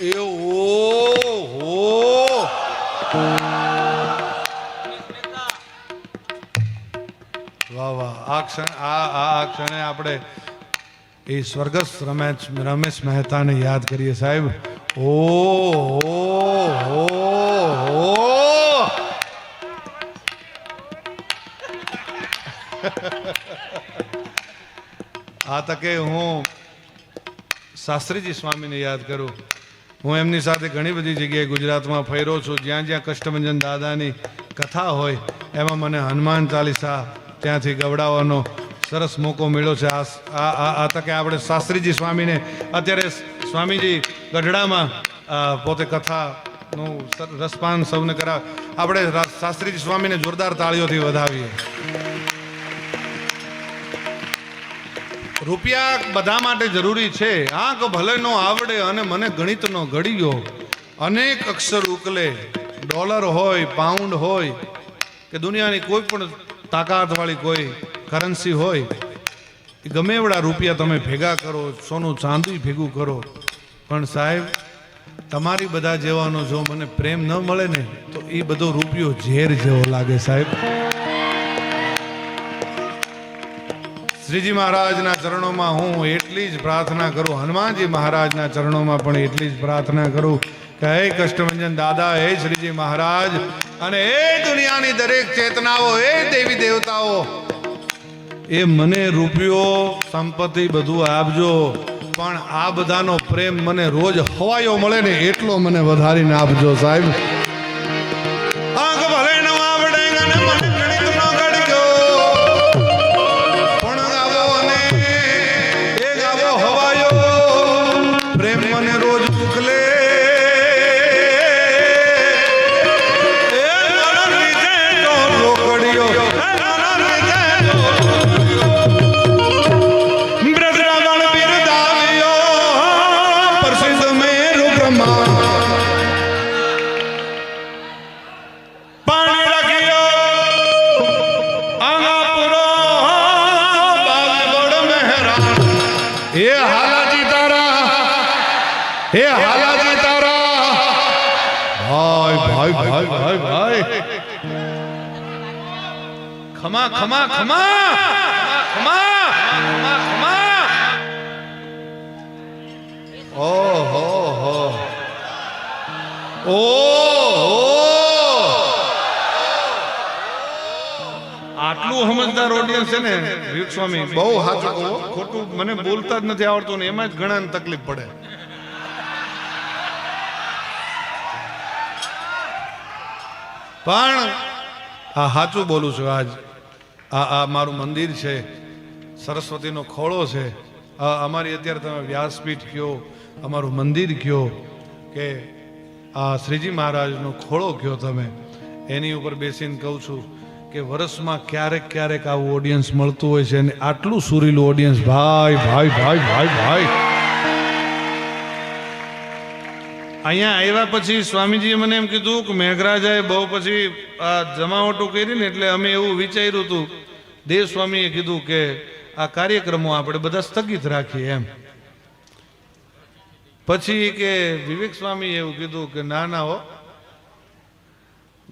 એ oh, વાહ વાહ. આ ક્ષણ આ આ ક્ષણે આપણે એ સ્વર્ગસ્થ રમેશ રમેશ મહેતાને યાદ કરીએ સાહેબ. ઓ હો આ તકે હું શાસ્ત્રીજી સ્વામીને યાદ કરું. હું એમની સાથે ઘણી બધી જગ્યાએ ગુજરાતમાં ફર્યો છું. જ્યાં જ્યાં કષ્ટભંજન દાદાની કથા હોય, એમાં મને હનુમાન ચાલીસા ત્યાંથી ગવડાવવાનો સરસ મોકો મળ્યો છે. આ આ તકે આપણે શાસ્ત્રીજી સ્વામીને અત્યારે સ્વામીજી ગઢડામાં પોતે કથાનું રસપાન સૌને કરાવ આપણે શાસ્ત્રીજી સ્વામીને જોરદાર તાળીઓથી વધાવીએ. રૂપિયા બધા માટે જરૂરી છે. આંખ ભલે નો આવડે અને મને ગણિતનો ગળ્યો અનેક અક્ષર ઉકલે. ડોલર હોય, પાઉન્ડ હોય, કે દુનિયાની કોઈ પણ તાકાતવાળી કોઈ કરન્સી હોય, એ ગમે એવડા રૂપિયા તમે ભેગા કરો, સોનું ચાંદી ભેગું કરો. પણ સાહેબ, તમારી બધા જેવાનો જો મને પ્રેમ ન મળે ને, તો એ બધો રૂપિયો ઝેર જેવો લાગે સાહેબ. શ્રીજી મહારાજના ચરણોમાં હું એટલી જ પ્રાર્થના કરું, હનુમાનજી મહારાજના ચરણોમાં પણ એટલી જ પ્રાર્થના કરું કે હે કષ્ટભંજન દાદા, હે શ્રીજી મહારાજ, અને એ દુનિયાની દરેક ચેતનાઓ, એ દેવી દેવતાઓ, એ મને રૂપિયો, સંપત્તિ બધું આપજો, પણ આ બધાનો પ્રેમ મને રોજ હવાયો મળે ને એટલો મને વધારીને આપજો સાહેબ. ભાઈ ભાઈ ભાઈ ભાઈ ભાઈ ખમા ખમા ખમા. ખમા ખમા ખમા. ઓ હો. હો ઓ આટલું સમજદાર ઓડિયન્સ છે ને વીર સ્વામી બહુ સાચું ખોટું મને બોલતા જ નથી આવડતું ને એમાં જ ઘણા તકલીફ પડે. પણ આ સાચું બોલું છું આજ. આ આ મારું મંદિર છે. સરસ્વતીનો ખોળો છે. આ અમારી અત્યારે તમે વ્યાસપીઠ કયો, અમારું મંદિર કયો કે આ શ્રીજી મહારાજનો ખોળો કયો તમે. એની ઉપર બેસીને કહું છું કે વર્ષમાં ક્યારેક ક્યારેક આવું ઓડિયન્સ મળતું હોય છે અને આટલું સુરીલું ઓડિયન્સ ભાઈ ભાઈ ભાઈ ભાઈ ભાઈ. અહીંયા આવ્યા પછી સ્વામીજીએ મને એમ કીધું કે મેઘરાજાએ બહુ પછી આ જમાવટો કરી ને એટલે અમે એવું વિચાર્યું હતું. દેવ સ્વામીએ કીધું કે આ કાર્યક્રમો આપણે બધા સ્થગિત રાખીએ એમ. પછી કે વિવેક સ્વામી એવું કીધું કે ના ના હો.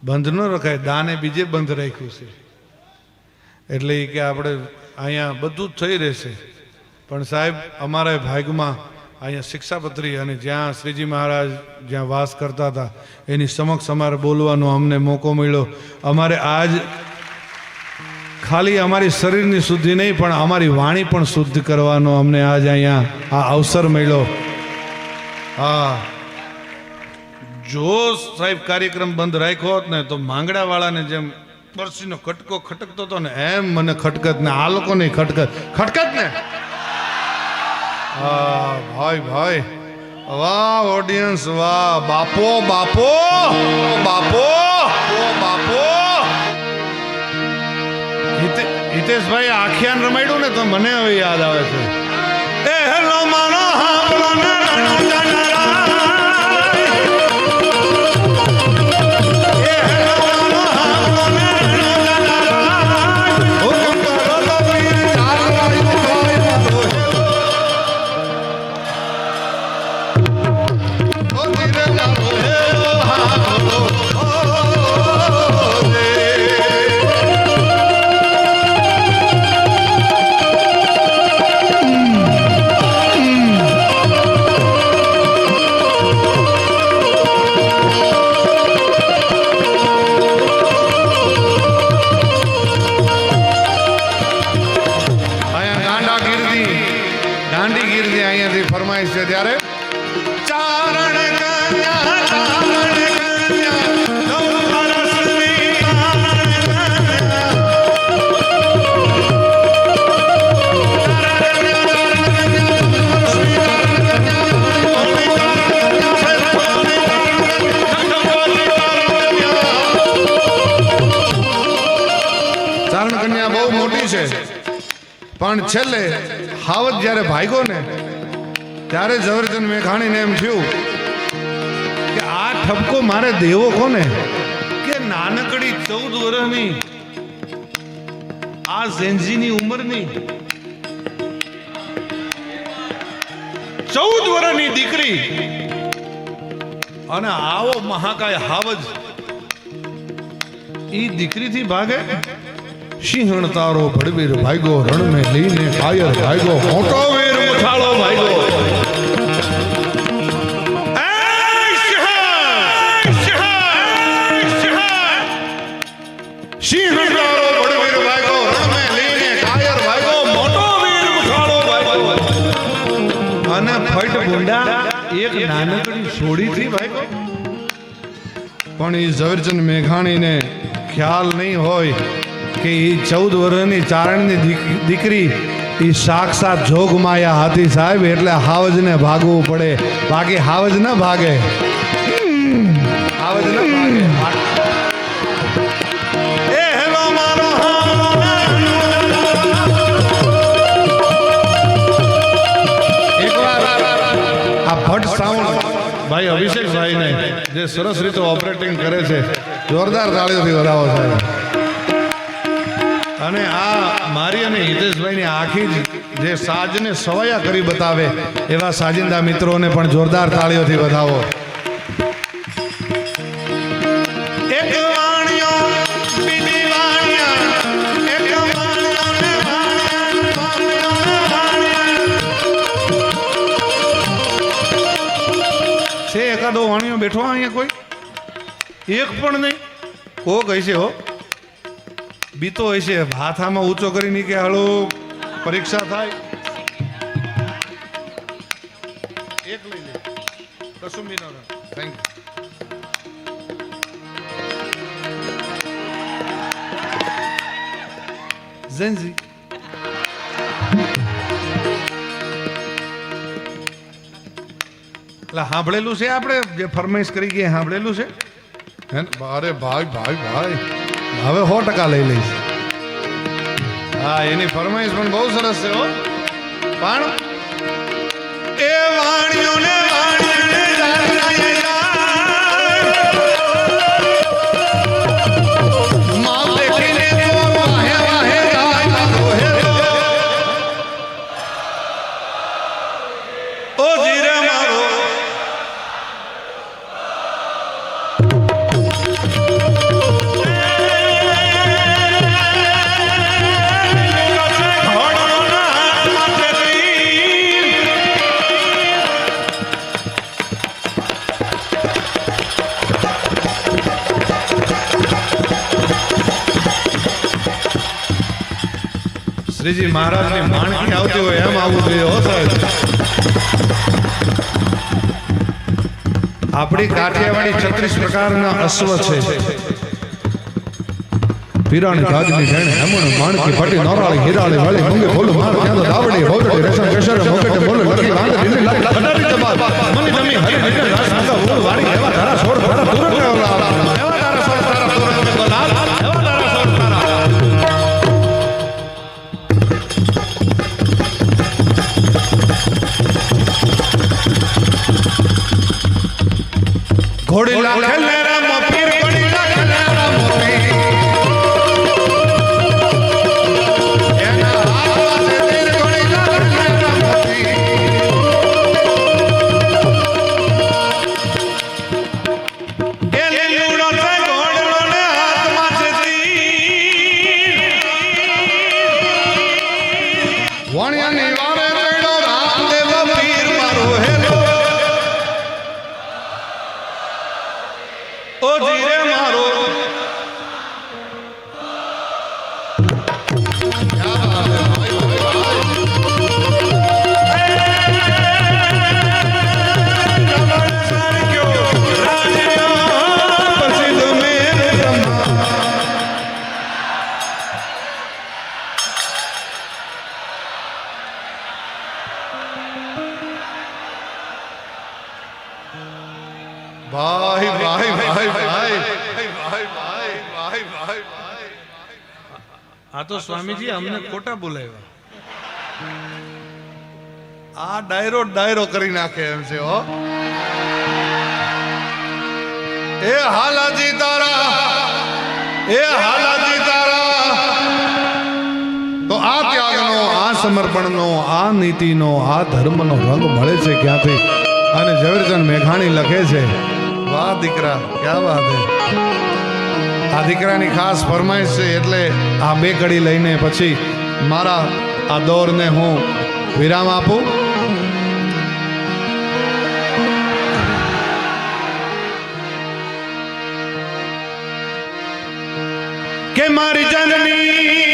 બંધ ન રખાય, દાને બીજે બંધ રાખ્યું છે. એટલે એ કે આપણે અહીંયા બધું જ થઈ રહેશે. પણ સાહેબ, અમારા ભાગમાં અહીંયા શિક્ષાપત્રી અને જ્યાં શ્રીજી મહારાજ જ્યાં વાસ કરતા હતા, એની સમક્ષ અમારે બોલવાનો અમને મોકો મળ્યો. અમારે આજ ખાલી અમારી શરીરની શુદ્ધિ નહીં, પણ અમારી વાણી પણ શુદ્ધ કરવાનો અમને આજ અહીંયા આ અવસર મળ્યો. હા. જો સાહેબ કાર્યક્રમ બંધ રાખ્યો હોત ને, તો માંગડાવાળાને જેમ પરસીનો ખટકો ખટકતો હતો ને, એમ મને ખટકત ને આ લોકો નહીં ખટકત. ખટકત ને હા ભાઈ ભાઈ. વાહ ઓડિયન્સ વાહ. બાપો બાપો બાપો બાપો. હિતે- હિતેશભાઈ, આખ્યાન રમાડ્યું ને તો મને હવે યાદ આવે છે. એ, હેલો મારો છેલ્લે હાવત જ્યારે ભાગ્યો ને, ત્યારે ઝવેરચંદ મેઘાણીને એમ થયું કે આ ઠપકો મારે દેવો કોને? કે નાનકડી ચૌદ વર્ષની આ ઝેન્ઝીની ઉંમરની ચૌદ વર્ષની દીકરી અને આવો મહાકાય હાવજ ઈ દીકરીથી ભાગે? સિંહણ તારો ભડવીર ભાગ્યો રણ મે લઈને કાયર ભાગ્યો, મોટો વીર મુથાળો ભાગ્યો. ભાઈ પણ એ ઝવેરચંદ મેઘાણીને ખ્યાલ નહીં હોય કે એ ચૌદ વર્ષની ચારણની દીકરી એ સાક્ષાત જોગમાયા હતી સાહેબ એટલે હાવજને ભાગવું પડે. બાકી હાવજ ન ભાગે. હાવજ ન ભાગે. ભટ્ટ સાઉન્ડ. ભાઈ અભિષેક ભાઈ ને જે સરસ રીતે ઓપરેટિંગ કરે છે જોરદાર તાળીઓથી વધાવો સાહેબ. અને આ મારી અને હિતેશભાઈની આખી જ જે સાજને સવાયા કરી બતાવે એવા સાજિંદા મિત્રોને પણ જોરદાર તાળીઓથી વધાવો. છે એકાદો વાણીઓ બેઠો અહીંયા કોઈ? એક પણ નહીં? કોક હશે હો. બીતો હોય હાથ હાથામાં ઊંચો કરીને કે હળો પરીક્ષા થાય. એક લઈ લે કશું બી ન થેન્ક યુ ઝેન્ઝી એટલે સાંભળેલું છે આપણે? જે ફરમાઈશ કરી ગઈ સાંભળેલું છે? અરે ભાઈ ભાઈ ભાઈ. હવે સો ટકા લઈ લઈશ. હા, એની ફરમાઈશ પણ બહુ સરસ છે હો. પણ એ વાણિયોને શ્રીજી મહારાજની માણકી આવતી હોય એમ આવવું જોઈએ આપણી કાઠિયાવાડી છત્રીસ પ્રકારના અશ્વ છે. પીરાણી ગાજની જણ હીરાળી, વાળી મંગે ફૂલ માર ક્યાં તો દાવડી કેસર મોકટે, મોલે લકી લાંદ લીલી લાલ আমি ભાઈ ભાઈ ભાઈ ભાઈ ભાઈ ભાઈ ભાઈ ભાઈ આ તો સ્વામીજી અમને ખોટા બોલાવ્યા આ ડાયરો ડાયરો કરી નાખે એમ છે હો એ હાલાજી તારા એ હાલાજી તારા તો આ ત્યાગનો આ સમર્પણનો આ નીતિનો આ ધર્મનો રંગ મળે છે ક્યાંથી અને ઝવેરચંદ મેઘાણી લખે છે, વાહ દીકરા, ક્યાં વાત હે? આ દીકરાની ખાસ ફરમાઈશ છે એટલે આ બે કડી લઈને પછી મારા આ દોરને હું વિરામ આપું. કે મારી જનની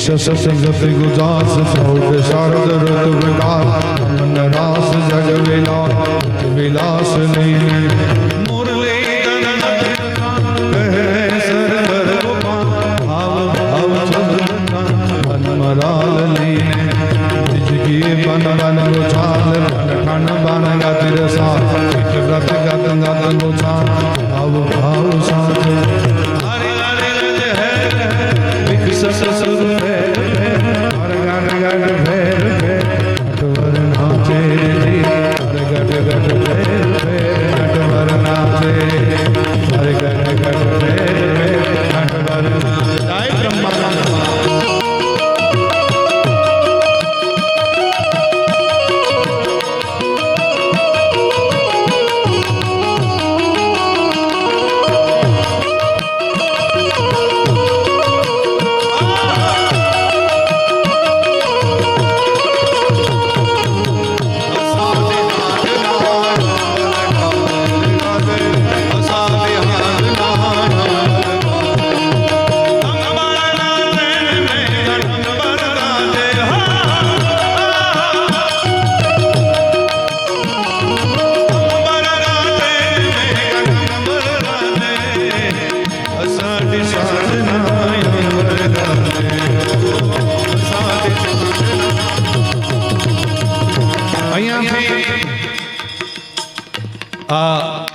નિશસ સંગત ગુજાસ સૌદ શારદ ઋત વિકાસ મન રાસ જગ વિલાસ વિલાસ લઈને મુરલી કહે સરવર ભાવ ભાવ ચંદ્રકાંત મન મરાલ લઈને જિજગી બન બન ગોચાલ બન ઠણ બન ગતિ રસા એક આ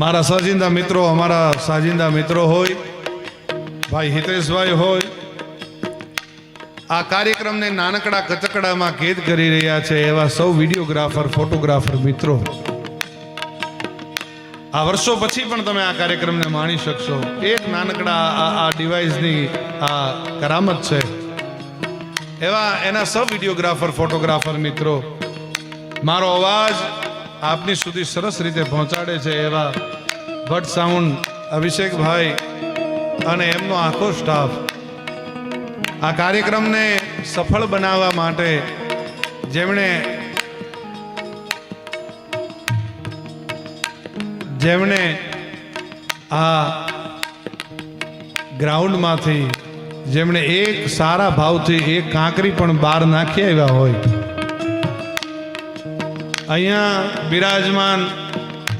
મારા સાજિંદા મિત્રો, અમારા સાજિંદા મિત્રો હોય, ભાઈ હિતેશભાઈ હોય, આ કાર્યક્રમને નાનકડા કચકડામાં કેદ કરી રહ્યા છે એવા સૌ વિડીયોગ્રાફર, ફોટોગ્રાફર મિત્રો. આ વર્ષો પછી પણ તમે આ કાર્યક્રમને માણી શકશો. એક નાનકડા આ ડિવાઇસની આ કરામત છે. એવા એના સૌ વિડીયોગ્રાફર, ફોટોગ્રાફર મિત્રો, મારો અવાજ આપની સુધી સરસ રીતે પહોંચાડે છે એવા ભટ્ટ સાઉન્ડ અભિષેકભાઈ અને એમનો આખો સ્ટાફ આ કાર્યક્રમને સફળ બનાવવા માટે જેમણે જેમણે આ ગ્રાઉન્ડમાંથી જેમણે એક સારા ભાવથી એક કાંકરી પણ બહાર નાખી આવ્યા હોય અહીંયા બિરાજમાન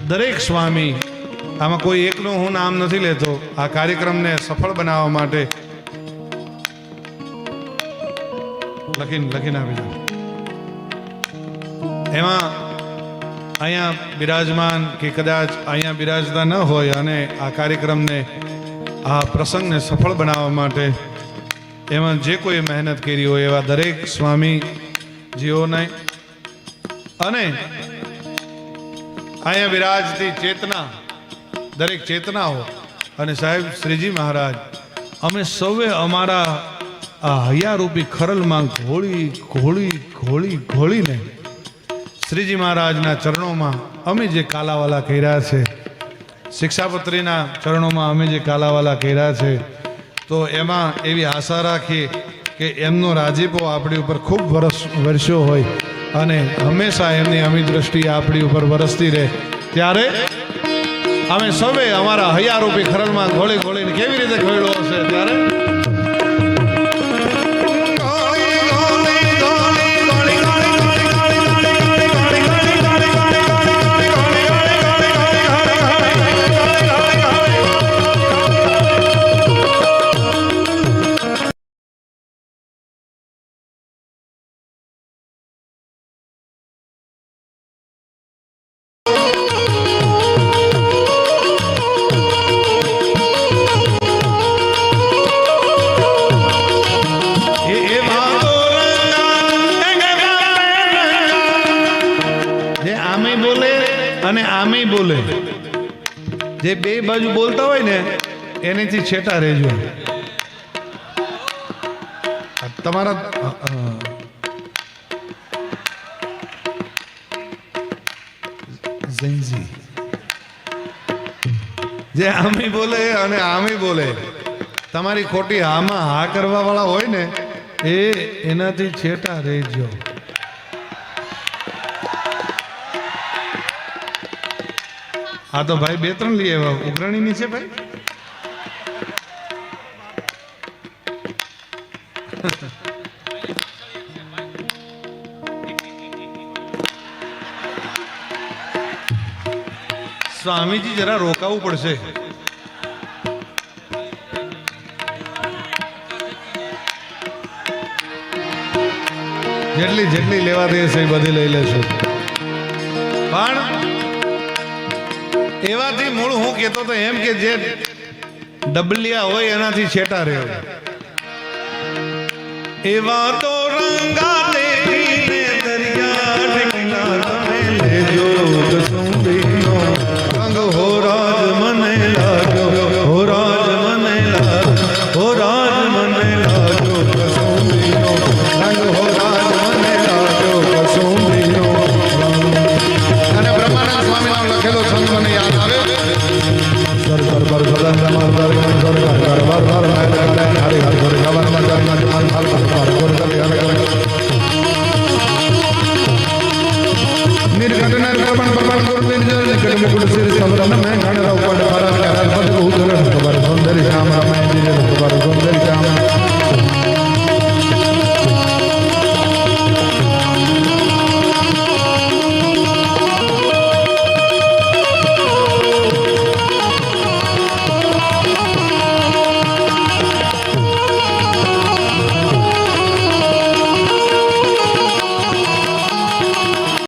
દરેક સ્વામી, આમાં કોઈ એકનું હું નામ નથી લેતો, આ કાર્યક્રમને સફળ બનાવવા માટે લખીને લખીને આપી દઉં. એમાં અહીંયા બિરાજમાન કે કદાચ અહીંયા બિરાજતા ન હોય અને આ કાર્યક્રમને, આ પ્રસંગને સફળ બનાવવા માટે એમાં જે કોઈ મહેનત કરી હોય એવા દરેક સ્વામી જીઓને અને અહીંયા બિરાજતી ચેતના, દરેક ચેતનાઓ અને સાહેબ, શ્રીજી મહારાજ, અમે સૌએ અમારા આ હૈયારૂપી ખરલમાં ઘોળી ઘોળી ઘોળી, ઘોળીને શ્રીજી મહારાજના ચરણોમાં અમે જે કાલાવાલા કર્યા છે, શિક્ષાપત્રીના ચરણોમાં અમે જે કાલાવાલા કર્યા છે, તો એમાં એવી આશા રાખીએ કે એમનો રાજીપો આપણી ઉપર ખૂબ વરસ, વરસ્યો હોય. અને હંમેશા એમની અમી દ્રષ્ટિ આપણી ઉપર વરસતી રહે. ત્યારે અમે સૌએ અમારા હૈયારૂપી ખરણમાં ઘોળી ઘોળીને કેવી રીતે ઘોળ્યો હશે ત્યારે? બોલે. જે બે બાજુ બોલતા હોય ને, એનેથી છેટા રહેજો. તમારા જે આમી બોલે અને આમી બોલે. તમારી ખોટી હામાં હા કરવા વાળા હોય ને, એ એનાથી છેટા રહેજો. આ તો ભાઈ બે ત્રણ લઈ આવ્યા ઉઘરાણીની છે ભાઈ? સ્વામીજી જરા રોકાવું પડશે. જેટલી જેટલી લેવા દે છે બધી લઈ લેશું. પણ એવાથી મૂળ હું કહેતો તો એમ કે જે ડબલિયા હોય એનાથી છેટા રહ્યો. એવા તો રંગા દેખીને દરિયા લેજો